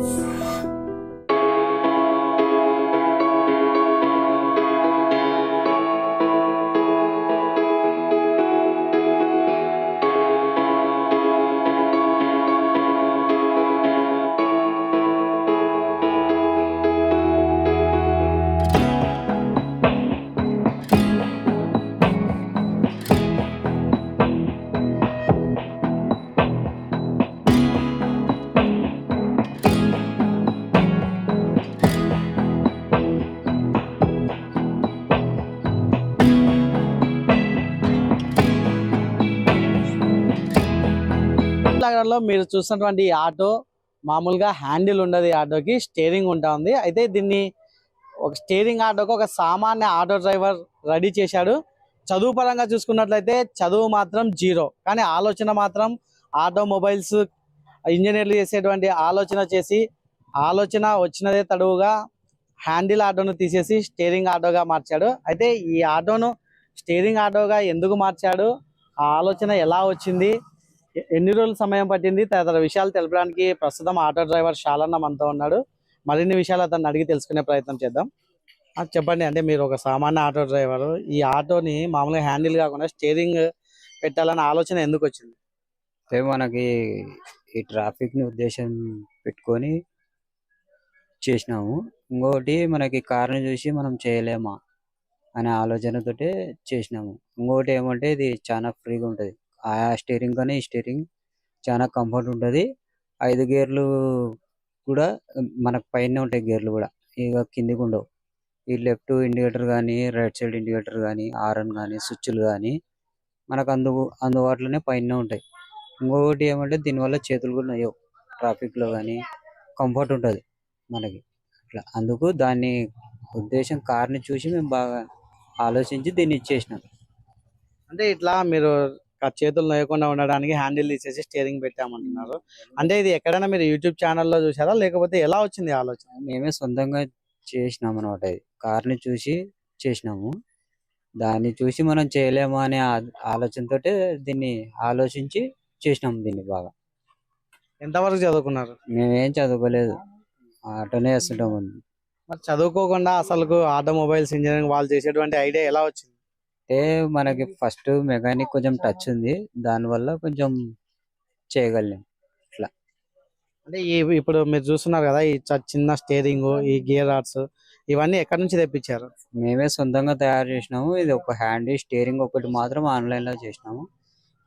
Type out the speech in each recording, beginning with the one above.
Sure. మీరు చూసినటువంటి ఈ ఆటో మామూలుగా హ్యాండిల్ ఉండదు ఈ ఆటోకి స్టేరింగ్ ఉంటా ఉంది. అయితే దీన్ని ఒక స్టేరింగ్ ఆటోకి ఒక సామాన్య ఆటో డ్రైవర్ రెడీ చేశాడు. చదువు పరంగా చూసుకున్నట్లయితే చదువు మాత్రం జీరో. కానీ ఆలోచన మాత్రం ఆటోమొబైల్స్ ఇంజనీర్లు చేసేటువంటి ఆలోచన చేసి ఆలోచన వచ్చినదే తడువుగా హ్యాండిల్ ఆటోను తీసేసి స్టీరింగ్ ఆటోగా మార్చాడు. అయితే ఈ ఆటోను స్టీరింగ్ ఆటోగా ఎందుకు మార్చాడు? ఆ ఆలోచన ఎలా వచ్చింది? ఎన్ని రోజులు సమయం పట్టింది? తదితర విషయాలు తెలపడానికి ప్రస్తుతం ఆటో డ్రైవర్ షాలన్న మనతో ఉన్నాడు. మరిన్ని విషయాలు అతన్ని అడిగి తెలుసుకునే ప్రయత్నం చేద్దాం. చెప్పండి. అంటే మీరు ఒక సామాన్య ఆటో డ్రైవర్. ఈ ఆటోని మామూలుగా హ్యాండిల్ కాకుండా స్టీరింగ్ పెట్టాలన్న ఆలోచన ఎందుకు వచ్చింది? అంటే మనకి ఈ ట్రాఫిక్ని ఉద్దేశం పెట్టుకొని చేసినాము. ఇంకొకటి మనకి కార్ని చూసి మనం చేయలేమా అనే ఆలోచనతోటే చేసినాము. ఇంకోటి ఏమంటే ఇది చాలా ఫ్రీగా ఉంటుంది. ఆ స్టీరింగ్ కానీ ఈ స్టీరింగ్ చాలా కంఫర్ట్ ఉంటది. ఐదు గేర్లు కూడా మనకు పైన ఉంటాయి గేర్లు కూడా. ఇక కిందికి ఉండవు. ఈ లెఫ్ట్ ఇండికేటర్ కానీ రైట్ సైడ్ ఇండికేటర్ కానీ ఆర్ఎన్ కానీ స్విచ్లు కానీ మనకు అందు అందుబాటులోనే పైన ఉంటాయి. ఇంకొకటి ఏమంటే దీనివల్ల చేతులు కూడా నయ్యవు. ట్రాఫిక్లో కానీ కంఫర్ట్ ఉంటది మనకి. అట్లా. అందుకు దాన్ని ఉద్దేశం కార్ని చూసి మేము బాగా ఆలోచించి దీన్ని ఇచ్చేసినాం. అంటే ఇట్లా మీరు చేతులు నొయ్యకుండా ఉండడానికి హ్యాండిల్ తీసేసి స్టీరింగ్ పెట్టామంటున్నారు. అంటే ఇది ఎక్కడైనా మీరు యూట్యూబ్ ఛానల్లో చూసారా లేకపోతే ఎలా వచ్చింది ఆలోచన? మేమే సొంతంగా చేసినాం అనమాట ఇది. కార్ని చూసి చేసినాము. దాన్ని చూసి మనం చేయలేమా అనే ఆ- ఆలోచనతోటే దీన్ని ఆలోచించి చేసినాం దీన్ని బాగా. ఎంతవరకు చదువుకున్నారు? మేమేం చదువుకోలేదు. ఆటోనే వేస్తుంటాం మరి చదువుకోకుండా అసలు ఆటోమొబైల్స్ ఇంజనీరింగ్ వాళ్ళు చేసేటువంటి ఐడియా ఎలా వచ్చింది? అంటే మనకి ఫస్ట్ మెకానిక్ కొంచెం టచ్ ఉంది. దానివల్ల కొంచెం చేయగలిగాం. అంటే ఈ ఇప్పుడు మీరు చూస్తున్నారు కదా ఈ చ- చిన్న స్టీరింగ్ ఈ గియర్ ఆర్ట్స్ ఇవన్నీ ఎక్కడి నుంచి తెప్పించారు? మేమే సొంతంగా తయారు చేసినాము. ఇది ఒక హ్యాండ్ స్టీరింగ్ ఒకటి మాత్రం ఆన్లైన్లో చేసినాము.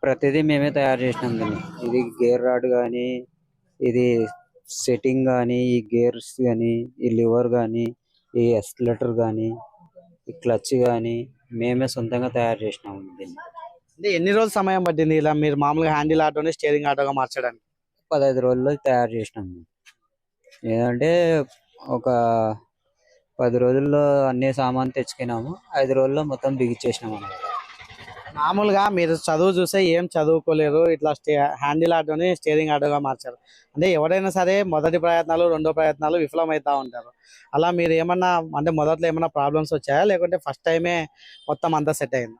ప్రతిదీ మేమే తయారు చేసినాం దీన్ని. ఇది గేర్ రాడ్ కానీ ఇది సెట్టింగ్ కానీ ఈ గేర్స్ కానీ ఈ లివర్ కానీ ఈ ఎస్కలేటర్ కానీ ఈ క్లచ్ కానీ మేమే సొంతంగా తయారు చేసినాము దీన్ని. అంటే ఎన్ని రోజులు సమయం పట్టింది? ఇలా మీరు మామూలుగా హ్యాండిల్ ఆటోని స్టీరింగ్ ఆటోగా మార్చడానికి? పదహైదు రోజుల్లో తయారు చేసినాం మేము. ఏదంటే ఒక పది రోజుల్లో అన్ని సామాన్ తెచ్చుకున్నాము. ఐదు రోజుల్లో మొత్తం బిగిచ్చేసినాం అన్నమాట. మామూలుగా మీరు చదువు చూస్తే ఏం చదువుకోలేరు ఇట్లా స్టే హ్యాండిల్ ఆటోని స్టీరింగ్ ఆటోగా మార్చారు. అంటే ఎవరైనా సరే మొదటి ప్రయత్నాలు రెండో ప్రయత్నాలు విఫలమవుతూ ఉంటారు. అలా మీరు ఏమన్నా అంటే మొదట్లో ఏమన్నా ప్రాబ్లమ్స్ వచ్చాయా? లేకుంటే ఫస్ట్ టైమే మొత్తం అంతా సెట్ అయింది?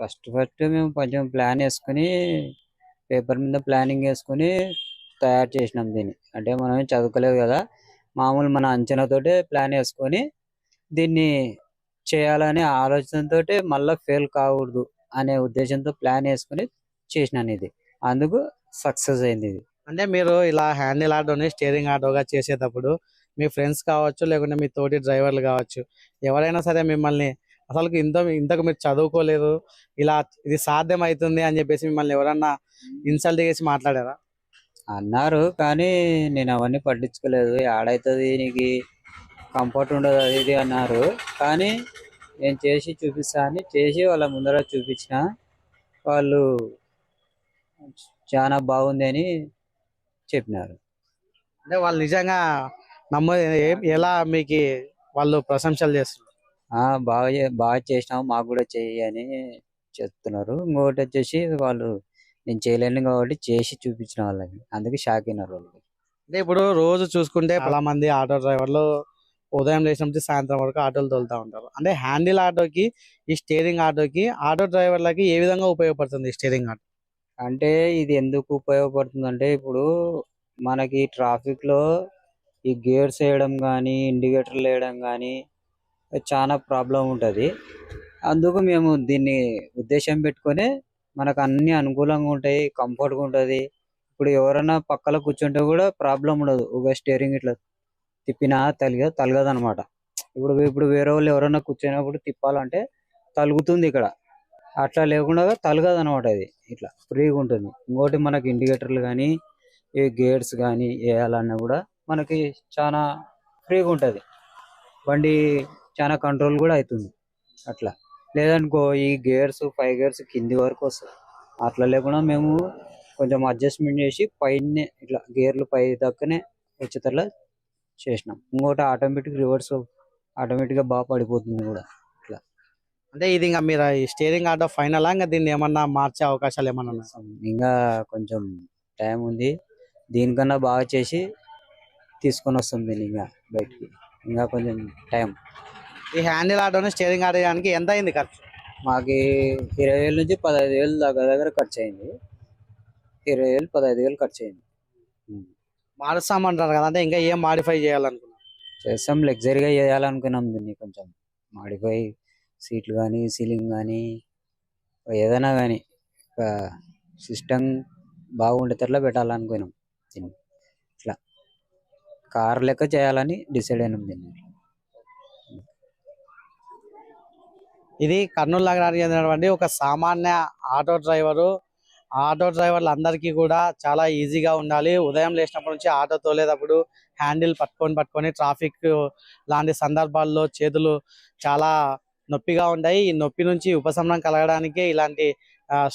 ఫస్ట్ ఫస్ట్ మేము కొంచెం ప్లాన్ వేసుకుని పేపర్ మీద ప్లానింగ్ వేసుకుని తయారు చేసినాం దీన్ని. అంటే మనం చదువుకోలేదు కదా మామూలు మన అంచనాతోటే ప్లాన్ వేసుకొని దీన్ని చేయాలనే ఆలోచనతో మళ్ళీ ఫెయిల్ కాకూడదు. అనే ఉద్దేశంతో ప్లాన్ వేసుకుని చేసినాను ఇది. అందుకు సక్సెస్ అయింది ఇది. అంటే మీరు ఇలా హ్యాండిల్ ఆటోని స్టీరింగ్ ఆటోగా చేసేటప్పుడు మీ ఫ్రెండ్స్ కావచ్చు లేకుంటే మీ తోటి డ్రైవర్లు కావచ్చు ఎవరైనా సరే మిమ్మల్ని అసలు ఇంత ఇంతకు మీరు చదువుకోలేదు ఇలా ఇది సాధ్యం అవుతుంది అని చెప్పేసి మిమ్మల్ని ఎవరన్నా ఇన్సల్ట్ చేసి మాట్లాడారా? అన్నారు కానీ నేను అవన్నీ పట్టించుకోలేదు. ఆడైతుంది నీకు కంఫర్ట్ ఉండదు అది ఇది అన్నారు. కానీ నేను చేసి చూపిస్తా అని చేసి వాళ్ళ ముందర చూపించిన. వాళ్ళు చాలా బాగుంది అని చెప్పినారు. అంటే వాళ్ళు నిజంగా నమ్మ ఎలా మీకు వాళ్ళు ప్రశంసలు చేస్తున్నారు? బాగా బాగా చేసినావు మాకు కూడా చెయ్యి అని చెప్తున్నారు. ఇంకొకటి వచ్చేసి వాళ్ళు నేను చేయలేను కాబట్టి చేసి చూపించిన వాళ్ళకి అందుకే షాక్ అయినారు వాళ్ళు. అంటే ఇప్పుడు రోజు చూసుకుంటే చాలా మంది ఆటో డ్రైవర్లు ఉదయం లేచిన నుంచి సాయంత్రం వరకు ఆటోలు తోలుతా ఉంటారు. అంటే హ్యాండిల్ ఆటోకి ఈ స్టీరింగ్ ఆటోకి ఆటో డ్రైవర్లకి ఏ విధంగా ఉపయోగపడుతుంది ఈ స్టీరింగ్ ఆటో? అంటే ఇది ఎందుకు ఉపయోగపడుతుంది అంటే ఇప్పుడు మనకి ట్రాఫిక్లో ఈ గేర్స్ వేయడం కానీ ఇండికేటర్లు వేయడం కానీ చాలా ప్రాబ్లం ఉంటుంది. అందుకు మేము దీన్ని ఉద్దేశం పెట్టుకొని మనకు అన్ని అనుకూలంగా ఉంటాయి కంఫర్ట్గా ఉంటుంది. ఇప్పుడు ఎవరైనా పక్కన కూర్చుంటే కూడా ప్రాబ్లం ఉండదు ఒక స్టీరింగ్ ఇట్లా తిప్పినా తలిగ తలగదు అనమాట ఇప్పుడు ఇప్పుడు వేరే వాళ్ళు ఎవరైనా కూర్చున్నప్పుడు తిప్పాలంటే తలుగుతుంది ఇక్కడ. అట్లా లేకుండా తలగదు అనమాట ఇది ఇట్లా ఫ్రీగా ఉంటుంది. ఇంకోటి మనకి ఇండికేటర్లు కానీ ఈ గేట్స్ కానీ వేయాలన్నా కూడా మనకి చాలా ఫ్రీగా ఉంటుంది. బండి చాలా కంట్రోల్ కూడా అవుతుంది అట్లా. లేదనుకో ఈ గేర్స్ ఫైవ్ గేర్స్ కింది వరకు వస్తాయి. అట్లా లేకుండా మేము కొంచెం అడ్జస్ట్మెంట్ చేసి పైన ఇట్లా గేర్లు పై దక్కనే వచ్చేటట్లా చేసినాం. ఇంకోటి ఆటోమేటిక్ రివర్స్ ఆటోమేటిక్గా బాగా పడిపోతుంది కూడా. అంటే ఇది ఇంకా మీరు ఈ స్టీరింగ్ ఆటో ఫైనల్? ఇంకా దీన్ని ఏమన్నా మార్చే అవకాశాలు ఏమన్నా ఉన్నాయా? ఇంకా కొంచెం టైం ఉంది. దీనికన్నా బాగా చేసి తీసుకొని వస్తాం దీన్ని ఇంకా బయటికి. ఇంకా కొంచెం టైం. ఈ హ్యాండిల్ ఆటోని స్టీరింగ్ ఆటో చేయడానికి ఎంత అయింది ఖర్చు? మాకి ఇరవై వేల నుంచి పదహైదు వేలు దగ్గర దగ్గర ఖర్చు అయింది. ఇరవై వేలు పదహైదు వేలు ఖర్చు అయింది. ఉమ్. మారుస్తామంటారు కదా అంటే ఇంకా ఏం మాడిఫై చేయాలనుకున్నారు? చేస్తాం లగ్జరీగా చేయాలనుకున్నాం దీన్ని కొంచెం. మాడిఫై సీట్లు కానీ సీలింగ్ కానీ ఏదైనా కానీ సిస్టమ్ బాగుండేటట్లా పెట్టాలనుకున్నాం దీన్ని. ఇట్లా కార్ లెక్క చేయాలని డిసైడ్ అయినాం దీన్ని. ఇది కర్నూలు నగరానికి చెందినటువంటి ఒక సామాన్య ఆటో డ్రైవరు ఆటో డ్రైవర్లు అందరికీ కూడా చాలా ఈజీగా ఉండాలి. ఉదయం లేచినప్పటి నుంచి ఆటో తోలేటప్పుడు హ్యాండిల్ పట్టుకొని పట్టుకొని ట్రాఫిక్ లాంటి సందర్భాల్లో చేతులు చాలా నొప్పిగా ఉంటాయి ఈ నొప్పి నుంచి ఉపశమనం కలగడానికే ఇలాంటి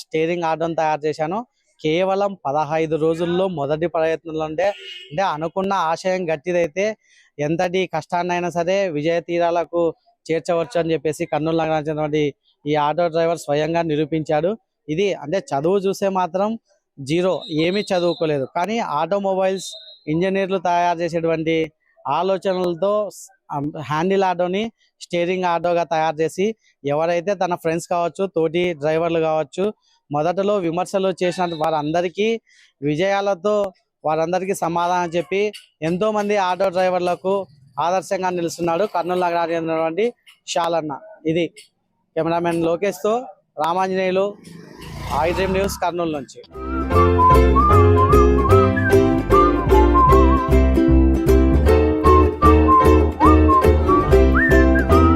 స్టీరింగ్ ఆటోను తయారు చేశాను. కేవలం పదహైదు రోజుల్లో మొదటి ప్రయత్నంలో అంటే అంటే అనుకున్న ఆశయం గట్టిదైతే ఎంతటి కష్టాన్నైనా సరే విజయ తీరాలకు చేర్చవచ్చు అని చెప్పేసి కర్నూలు నగరానికి చెందినటువంటి ఈ ఆటో డ్రైవర్ స్వయంగా నిరూపించాడు. ఇది అంటే చదువు చూస్తే మాత్రం జీరో ఏమీ చదువుకోలేదు. కానీ ఆటోమొబైల్స్ ఇంజనీర్లు తయారు చేసేటువంటి ఆలోచనలతో హ్యాండిల్ ఆటోని స్టీరింగ్ ఆటోగా తయారు చేసి ఎవరైతే తన ఫ్రెండ్స్ కావచ్చు తోటి డ్రైవర్లు కావచ్చు మొదటలో విమర్శలు చేసిన వారందరికీ విజయాలతో వారందరికీ సమాధానం చెప్పి ఎంతో మంది ఆటో డ్రైవర్లకు ఆదర్శంగా నిలుస్తున్నాడు కర్నూలు నగరానికి చెందినటువంటి షాలన్న. ఇది cameraman లోకేష్తో Ramanjaneyulu I Dream News Kurnool నుంచి